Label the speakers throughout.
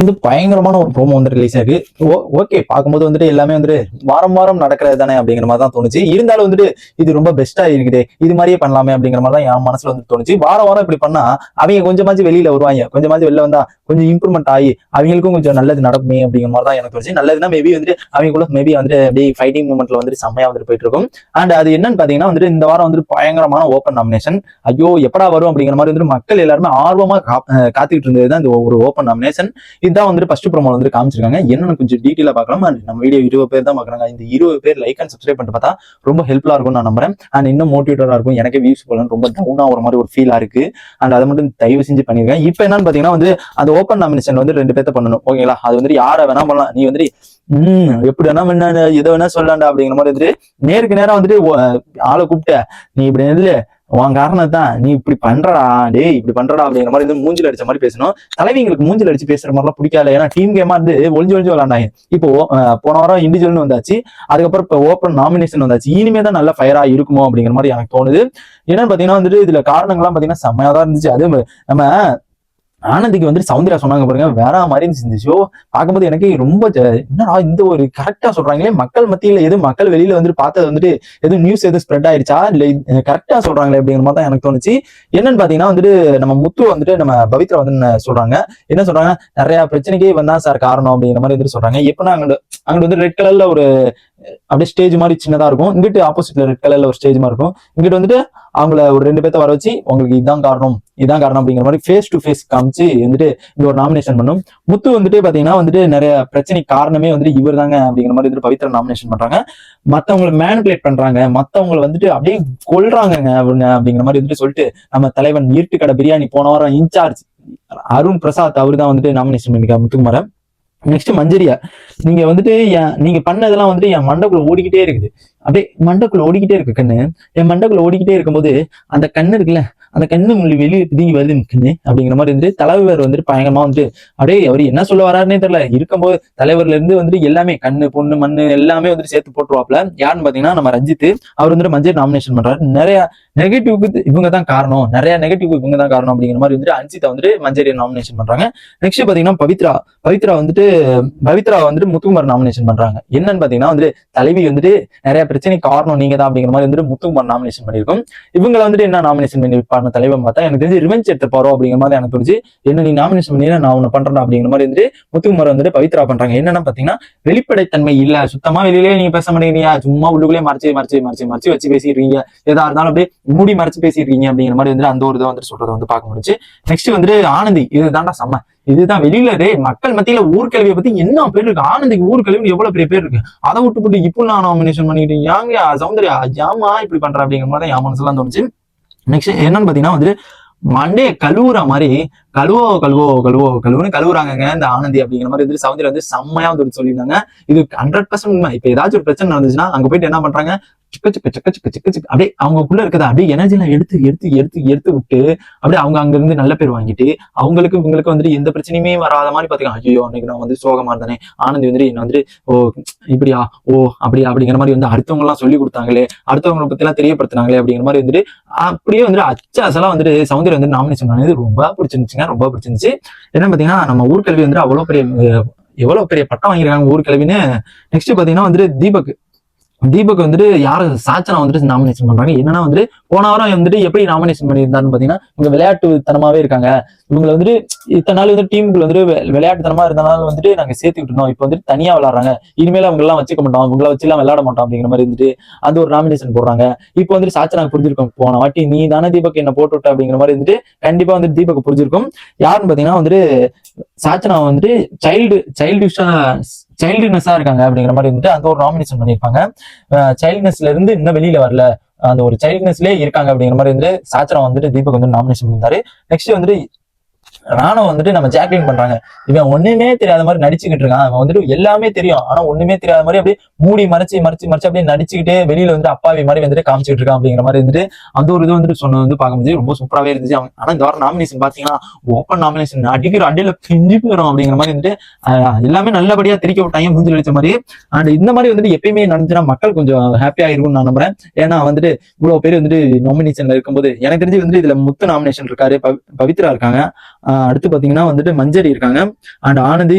Speaker 1: வந்து பயங்கரமான ஒரு ப்ரோமோ வந்து ரிலீஸ் ஆகுது ஓகே பார்க்கும்போது வந்துட்டு எல்லாமே வந்துட்டு வாரம் வாரம் நடக்கிறது தானே அப்படிங்கிற மாதிரி தான் தோணுச்சு. இருந்தாலும் வந்துட்டு இது ரொம்ப பெஸ்டா இருக்குது இது மாதிரியே பண்ணலாமே அப்படிங்கிற மாதிரி தான் என் மனசுல வந்து தோணுச்சு. வாரம் வாரம் இப்படி பண்ணா அவங்க கொஞ்சமாச்சு வெளியில வருவாங்க கொஞ்சமாச்சு வெளில வந்தா கொஞ்சம் இம்ப்ரூவ்மெண்ட் ஆகி அவங்களுக்கும் கொஞ்சம் நல்லது நடக்குமே அப்படிங்கிற மாதிரி தான் எனக்கு தோணுச்சு. நல்லதுன்னா மேபி வந்துட்டு அவங்களுக்குள்ள மேபி வந்துட்டு அப்படியே ஃபைட்டிங் மூமெண்ட்ல வந்துட்டு செம்மையா வந்துட்டு போயிட்டு இருக்கும். அண்ட் அது என்னன்னு பாத்தீங்கன்னா வந்துட்டு இந்த வாரம் வந்துட்டு பயங்கரமான ஓப்பன் நாமினேஷன் ஐயோ எப்படா வரும் அப்படிங்கிற மாதிரி வந்துட்டு மக்கள் எல்லாருமே ஆர்வமா காத்துக்கிட்டு இருந்தது தான் இந்த ஒரு ஓப்பன் நாமினேஷன் இதுதான் வந்துட்டு ஃபர்ஸ்ட் ப்ரோமோ வந்து காமிச்சிருக்காங்க. என்னன்னு கொஞ்சம் டீட்டெயிலா பார்க்கலாம். நம்ம வீடியோ இருபது பேர் தான் பார்க்குறாங்க. இந்த இருபது பேர் லைக் அண்ட் சப்ஸ்கிரைப் பண்ணி பார்த்தா ரொம்ப ஹெல்ப்ஃபுல்லா இருக்கும் நான் நம்புறேன். அண்ட் இன்னும் மோட்டிவேட்டரா இருக்கும். எனக்கே வியூஸ் போலன்னு ரொம்ப டவுனாக ஒரு மாதிரி ஒரு ஃபீலா இருக்கு. அண்ட் அதை மட்டும் தயவு செஞ்சு பண்ணிருக்கேன் இப்போ என்னன்னு பாத்தீங்கன்னா வந்து அந்த ஓப்பன் நாமினேஷன் வந்து ரெண்டு பேர்த்த பண்ணணும். ஓகேங்களா அது வந்துட்டு யாரை வேணா பண்ணலாம். நீ வந்துட்டு ஹம் எப்படி வேணா வேணா எதை வேணா சொல்லலாம்டா அப்படிங்கிற மாதிரி வந்துட்டு நேருக்கு நேரம் வந்துட்டு ஆளை கூப்பிட்ட. நீ இப்படி உன் காரணம் தான் நீ இப்படி பண்றடா. டேய் இப்படி பண்றடா அப்படிங்கிற மாதிரி வந்து மூஞ்சில் அடிச்ச மாதிரி பேசணும். தலைவிங்களுக்கு மூஞ்சில் அடிச்சு பேசுற மாதிரிலாம் பிடிக்காது. ஏன்னா டீம் கேமா இருந்து ஒளிஞ்சு ஒளிஞ்சு விளாண்டாங்க இப்போ போன வாரம் இண்டிவிஜுவல்னு வந்தாச்சு. அதுக்கப்புறம் இப்போ ஓப்பன் நாமினேஷன் வந்தாச்சு. இனிமே தான் நல்ல ஃபயரா இருக்குமோ அப்படிங்கிற மாதிரி எனக்கு தோணுது. என்னன்னு பாத்தீங்கன்னா வந்துட்டு இதுல காரணங்கள்லாம் பாத்தீங்கன்னா செம்மையா தான் இருந்துச்சு. அது நம்ம ஆனந்திக்கு வந்துட்டு சவுந்தரா சொன்னாங்க பாருங்க வேற மாதிரி இருந்துச்சு ஷோ பார்க்கும்போது எனக்கு ரொம்ப என்னடா இந்த ஒரு கரெக்டா சொல்றாங்களே மக்கள் மத்தியில எது மக்கள் வெளியில வந்துட்டு பார்த்தது வந்துட்டு எதுவும் நியூஸ் எதுவும் ஸ்ப்ரெட் ஆயிடுச்சா இல்ல கரெக்டா சொல்றாங்களே? அப்படிங்கிற மாதிரி தான் எனக்கு தோணுச்சு. என்னன்னு பாத்தீங்கன்னா வந்துட்டு நம்ம முத்து வந்துட்டு நம்ம பவித்ரா வந்து சொல்றாங்க? என்ன சொல்றாங்க? நிறைய பிரச்சனைக்கே இவன் தான் சார் காரணம் அப்படிங்கிற மாதிரி வந்துட்டு சொல்றாங்க. எப்படின்னா அங்கிட்டு அங்கிட்டு வந்து ரெட் கலர்ல ஒரு அப்படியே ஸ்டேஜ் மாதிரி சின்னதா இருக்கும். இங்கிட்டு ஆப்போசிட்ல ரெட் கலர்ல ஒரு ஸ்டேஜ் மாதிரி இருக்கும். இங்கிட்டு வந்துட்டு அவங்கள ஒரு ரெண்டு பேர்த்த வர வச்சு உங்களுக்கு இதுதான் காரணம் இதான் காரணம் அப்படிங்கிற மாதிரி ஃபேஸ் டு ஃபேஸ் காமிச்சு வந்துட்டு இங்க ஒரு நாமினேஷன் பண்ணும். முத்து வந்துட்டு பாத்தீங்கன்னா வந்துட்டு நிறைய பிரச்சனைக்கு காரணமே வந்துட்டு இவர் தாங்க அப்படிங்கிற மாதிரி வந்துட்டு பவித்ரா நாமினேஷன் பண்றாங்க. மத்தவங்களை மேனுபுலேட் பண்றாங்க. மத்தவங்களை வந்துட்டு அப்படியே கொல்றாங்கங்க அவங்க அப்படிங்கிற மாதிரி வந்துட்டு சொல்லிட்டு நம்ம தலைவன் ஈர்ட்டு கடை பிரியாணி போன வாரம் இன்சார்ஜ் அருண் பிரசாத் அவரு தான் வந்துட்டு நாமினேஷன் பண்ணிருக்காரு முத்துக்குமாரன் நெக்ஸ்ட் மஞ்சரியா. நீங்க வந்துட்டு என் நீங்க பண்ணதெல்லாம் வந்துட்டு என் மண்டக்குள்ள ஓடிக்கிட்டே இருக்குது. அப்படியே மண்டக்குள்ள ஓடிக்கிட்டே இருக்கு கண்ணு. என் மண்டக்குள்ள ஓடிக்கிட்டே இருக்கும்போது அந்த கண்ணு இருக்குல்ல அந்த கண்ணு உங்களுக்கு வெளியே பிதுங்கி வருது கண்ணு அப்படிங்கிற மாதிரி வந்துட்டு தலைவர் வந்துட்டு பயங்கரமா வந்துட்டு அப்படியே அவர் என்ன சொல்ல வராருன்னே தெரியல. இருக்கும்போது தலைவர்ல இருந்து வந்துட்டு எல்லாமே கண்ணு பொண்ணு மண்ணு எல்லாமே வந்துட்டு சேர்த்து போட்டுருவாப்ல யாருன்னு பாத்தீங்கன்னா நம்ம ரஞ்சித் அவர் வந்துட்டு மஞ்சள் நாமினேஷன் பண்றாரு. நிறைய நெகட்டிவ்க்கு இவங்க தான் காரணம். நிறைய நெகட்டிவ் இவங்க தான் காரணம் அப்படிங்கிற மாதிரி வந்துட்டு அஞ்சிதா வந்துட்டு மஞ்சள் நாமினேஷன் பண்றாங்க. நெக்ஸ்ட் பாத்தீங்கன்னா பவித்ரா. பவித்ரா வந்துட்டு பவித்ரா வந்துட்டு முத்துக்குமார் நாமினேஷன் பண்றாங்க. என்னன்னு பாத்தீங்கன்னா வந்துட்டு தலைவி வந்துட்டு நிறைய பிரச்சனை காரணம் நீங்க தான் அப்படிங்கிற மாதிரி வந்துட்டு முத்துக்குமார் நாமினேஷன் பண்ணிருக்கோம் இவங்களை வந்துட்டு என்ன நாமினேஷன் பண்ணி வைப்பாருன்னு தலைவன் பார்த்தா எனக்கு தெரிஞ்சு ரிவெஞ்ச் எடுத்து போறோம் அப்படிங்கிற மாதிரி எனக்கு தோணுச்சு என்ன நீ நாமினேஷன் பண்ணி நான் உன்னை பண்றேன் அப்படிங்கிற மாதிரி வந்துட்டு முத்துக்குமார் வந்துட்டு பவித்ரா பண்றாங்க. என்னன்னா பாத்தீங்கன்னா வெளிப்படைத்தன்மை இல்ல. சுத்தமா வெளியிலே நீங்க பேச மாட்டேங்கிறீங்க. சும்மா உள்ளுக்குள்ளே மறைச்சு மறைச்சு மறைச்சு மறைச்சு வச்சு பேசிடுறீங்க ஏதா இருந்தாலும் அப்படியே மூடி மறைச்சு பேசிடுறீங்க அப்படிங்கிற மாதிரி வந்துட்டு அந்த ஒரு இதை வந்துட்டு சொல்றதை வந்து பார்க்க முடிச்சு நெக்ஸ்ட் வந்துட்டு ஆனந்தி. இதுதான்டா செம்ம. இதுதான் வெளியில ரே மக்கள் மத்தியில ஊர்கல்வியை பத்தி என்ன பேர் இருக்கு? ஆனந்திக்கு ஊர்கல்வி எவ்வளவு பெரிய பேர் இருக்கு? அதை விட்டு போட்டு இப்போ நான் நாமினேஷன் பண்ணிட்டு யாங்க சௌந்தர்யா ஜாமா இப்படி பண்ற அப்படிங்கிற மாதிரி தான் என் மனசுலாம் தோணுச்சு. நெக்ஸ்ட் என்னன்னு பாத்தீங்கன்னா வந்து மண்டே கழுவுற மாதிரி கழுவோ கழுவோ கழுவோ கழுவுன்னு கழுவுறாங்க இந்த ஆனந்தி அப்படிங்கிற மாதிரி வந்து சவுந்தர்யா வந்து செம்மையா வந்து சொல்லியிருந்தாங்க. இது ஹண்ட்ரட் பர்சன்ட் உண்மை. இப்ப ஏதாச்சும் ஒரு பிரச்சனை நடந்துச்சுன்னா அங்க போயிட்டு என்ன பண்றாங்க? சிக்க சிக்க சிக்க சிக்க சிக்க சிக்க. அப்படியே அவங்களுக்குள்ள இருக்கிறத அப்படியே எனர்ஜி எல்லாம் எடுத்து எடுத்து எடுத்து எடுத்து விட்டு அப்படியே அவங்க அங்க இருந்து நல்ல பேர் வாங்கிட்டு அவங்களுக்கு இவங்களுக்கு வந்துட்டு எந்த பிரச்சனையுமே வராத மாதிரி பாத்துக்கலாம் ஐயோ அன்னைக்கு நான் வந்து சோகமா இருந்தானே. ஆனந்தி வந்துட்டு என்ன வந்துட்டு ஓ இப்படியா? ஓ அப்படியா? அப்படிங்கிற மாதிரி வந்து அடுத்தவங்க எல்லாம் சொல்லி கொடுத்தாங்களே அடுத்தவங்களை பத்தி எல்லாம் தெரியப்படுத்தினாங்களே அப்படிங்கிற மாதிரி வந்துட்டு அப்படியே வந்துட்டு அச்சாசெல்லாம் வந்துட்டு சௌந்தர்யா வந்து நாமினேஷன் பண்ணது ரொம்ப பிடிச்சிருந்துச்சுங்க ரொம்ப பிடிச்சிருந்துச்சு. என்ன பாத்தீங்கன்னா நம்ம ஊர்கல்வி வந்துட்டு அவ்வளவு பெரிய எவ்வளவு பெரிய பட்டம் வாங்கியிருக்காங்க ஊர்கல்வின்னு நெக்ஸ்ட் பாத்தீங்கன்னா வந்துட்டு தீபக். தீபக் வந்துட்டு யார? சாச்சனா வந்துட்டு நாமினேஷன் பண்றாங்க. என்னன்னா வந்துட்டு போன வாரம் வந்துட்டு எப்படி நாமினேஷன் பண்ணியிருந்தான்னு பாத்தீங்கன்னா இவங்க விளையாட்டுத்தனமாவே இருக்காங்க. இவங்களை வந்துட்டு இத்தனை நாள் வந்து டீமுக்குள்ள வந்துட்டு வெ- விளையாட்டுத்தனமா இருந்தனால வந்துட்டு நாங்க சேர்த்துக்கிட்டு இருந்தோம் இப்போ வந்துட்டு தனியா விளையாடுறாங்க இனிமேல் அவங்க எல்லாம் வச்சுக்க மாட்டோம். இவங்கள வச்சு எல்லாம் விளையாட மாட்டோம் அப்படிங்கிற மாதிரி இருந்துட்டு அந்த ஒரு நாமினேஷன் போடுறாங்க. இப்போ வந்துட்டு சாச்சனாக்கு புரிஞ்சிருக்கும். போன வாட்டி நீ தானே தீபக் என்ன போட்டு விட்ட அப்படிங்கிற மாதிரி இருந்துட்டு கண்டிப்பா வந்துட்டு தீபக் புரிஞ்சிருக்கும். யாருன்னு பாத்தீங்கன்னா வந்துட்டு சாச்சனா வந்துட்டு சைல்டு சைல்டிஷா சைல்டுனஸா இருக்காங்க அப்படிங்கிற மாதிரி வந்துட்டு அந்த ஒரு நாமினேஷன் பண்ணியிருப்பாங்க. சைல்ட்னஸ்ல இருந்து இன்னும் வெளியில வரல. அந்த ஒரு சைல்ட்னஸ்லயே இருக்காங்க அப்படிங்கிற மாதிரி வந்து சாச்சனா வந்துட்டு தீபக் வந்து நாமினேஷன் பண்ணியிருந்தாரு. நெக்ஸ்ட் வந்துட்டு ராணுவம் வந்துட்டு நம்ம ஜாக்லின் பண்றாங்க. இவன் ஒண்ணுமே தெரியாத மாதிரி நடிச்சுக்கிட்டு இருக்கான். அவன் வந்துட்டு எல்லாமே தெரியும். ஆனா ஒண்ணுமே தெரியாத மாதிரி அப்படியே மூடி மறைச்சு மறைச்சு மறைச்சு அப்படியே நடிச்சுக்கிட்டே வெளியில வந்து அப்பாவி மாதிரி வந்துட்டு காமிச்சிட்டு இருக்கான் அப்படிங்கிற மாதிரி வந்துட்டு அந்த ஒரு இது வந்துட்டு சொன்னது வந்து பார்க்கும்போது ரொம்ப சூப்பராகவே இருந்துச்சு. அவன் ஆனா இந்த வாரம் நாமினேஷன் பாத்தீங்கன்னா ஓப்பன் நாமினேஷன் அடிக்கிற அடியில பிஞ்சு போயிடும் அப்படிங்கிற மாதிரி வந்துட்டு எல்லாமே நல்லபடியா திரிக்க விட்டாங்க மூஞ்சில் அடிச்ச மாதிரி. அண்ட் இந்த மாதிரி வந்துட்டு எப்பயுமே நடந்துச்சுன்னா மக்கள் கொஞ்சம் ஹாப்பியா இருக்கும்னு நான் நம்புறேன். ஏன்னா வந்துட்டு இவ்வளவு பேர் வந்துட்டு நாமினேஷன்ல இருக்கும்போது எனக்கு தெரிஞ்சு வந்துட்டு இதுல முத்து நாமினேஷன் இருக்காரு பவித்ரா இருக்காங்க. அடுத்து பாத்தீங்கன்னா வந்துட்டு மஞ்சரி இருக்காங்க. அண்ட் ஆனந்தி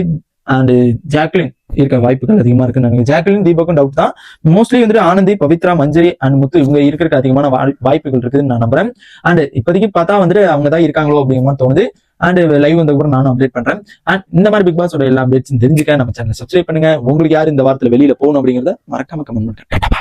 Speaker 1: அண்ட் ஜாக்லின் இருக்க வாய்ப்புகள் அதிகமா இருக்குன்னு நினைக்கிறேன். ஜாக்லின் தீபக்கும் டவுட் தான். மோஸ்ட்லி வந்துட்டு ஆனந்தி பவித்ரா மஞ்சரி அண்ட் முத்து இவங்க இருக்கிறதுக்கு அதிகமான வாய்ப்புகள் இருக்குதுன்னு நான் நம்புறேன். அண்ட் இப்போதைக்கு பார்த்தா வந்துட்டு அவங்க தான் இருக்காங்களோ அப்படிங்கிற தோணுது. அண்ட் லைவ் வந்த கூட நானும் அப்டேட் பண்றேன். அண்ட் இந்த மாதிரி பிக் பாஸோட எல்லா அப்டேட்ஸும் தெரிஞ்சுக்க நம்ம சேனல் சப்ஸ்கிரைப் பண்ணுங்க. உங்களுக்கு யார் இந்த வாரத்துல வெளியில போகணும் அப்படிங்கறத மறக்காம கமெண்ட் பண்ணுறேன்